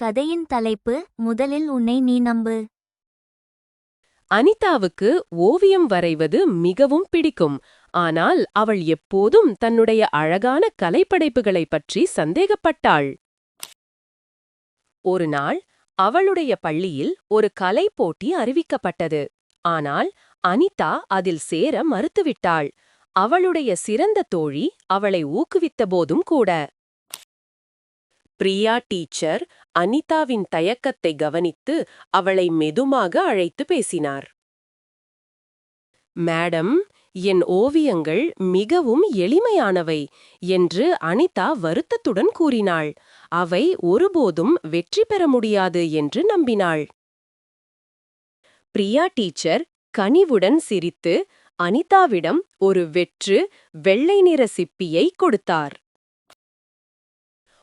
கதையின் தலைப்பு முதலில் உன்னை நீ நம்பு அனிதாவுக்கு ஓவியம் வரைவது மிகவும் பிடிக்கும். ஆனால் அவள் எப்போதும் தன்னுடைய அழகான கலைப்படைப்புகளைப் பற்றி சந்தேகப்பட்டாள். ஒரு நாள் அவளுடைய பள்ளியில் ஒரு கலை போட்டி அறிவிக்கப்பட்டது. ஆனால் அனிதா அதில் சேர மறுத்துவிட்டாள். அவளுடைய சிறந்த தோழி அவளை ஊக்குவித்த போதும் கூட. பிரியா டீச்சர் அனிதாவின் தயக்கத்தை கவனித்து அவளை மெதுமாக அழைத்து பேசினார். மேடம் என் ஓவியங்கள் மிகவும் எளிமையானவை என்று அனிதா வருத்தத்துடன் கூறினாள். அவை ஒருபோதும் வெற்றி பெற முடியாது என்று நம்பினாள். பிரியா டீச்சர் கனிவுடன் சிரித்து அனிதாவிடம் ஒரு வெற்று வெள்ளை நிற சிப்பியை கொடுத்தார்.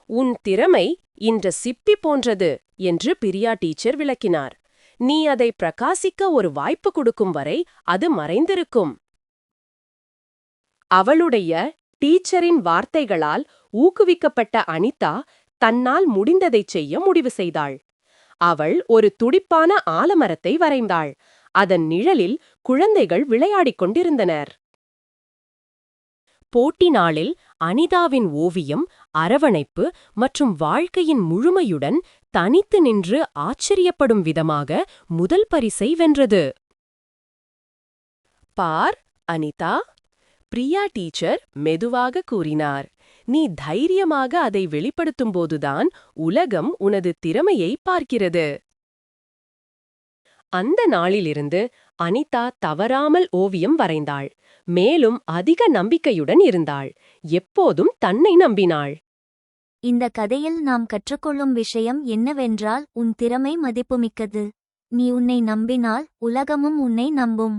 உன் திறமை இன்று சிப்பி போன்றது என்று பிரியா டீச்சர் விளக்கினார். நீ அதை பிரகாசிக்க ஒரு வாய்ப்பு கொடுக்கும் வரை அது மறைந்திருக்கும். அவளுடைய டீச்சரின் வார்த்தைகளால் ஊக்குவிக்கப்பட்ட அனிதா தன்னால் முடிந்ததைச் செய்ய முடிவு செய்தாள். அவள் ஒரு துடிப்பான ஆலமரத்தை வரைந்தாள். அதன் நிழலில் குழந்தைகள் விளையாடிக் கொண்டிருந்தனர். போட்டி நாளில் அனிதாவின் ஓவியம் அரவணைப்பு மற்றும் வாழ்க்கையின் முழுமையுடன் தனித்து நின்று ஆச்சரியப்படும் விதமாக முதல் பரிசை வென்றது. பார் அனிதா பிரியா டீச்சர் மெதுவாக கூறினார். நீ தைரியமாக அதை வெளிப்படுத்தும்போதுதான் உலகம் உனது திறமையை பார்க்கிறது. அந்த நாளிலிருந்து அனிதா தவறாமல் ஓவியம் வரைந்தாள். மேலும் அதிக நம்பிக்கையுடன் இருந்தாள். எப்போதும் தன்னை நம்பினாள். இந்த கதையில் நாம் கற்றுக்கொள்ளும் விஷயம் என்னவென்றால் உன் திறமை மதிப்புமிக்கது. நீ உன்னை நம்பினால் உலகமும் உன்னை நம்பும்.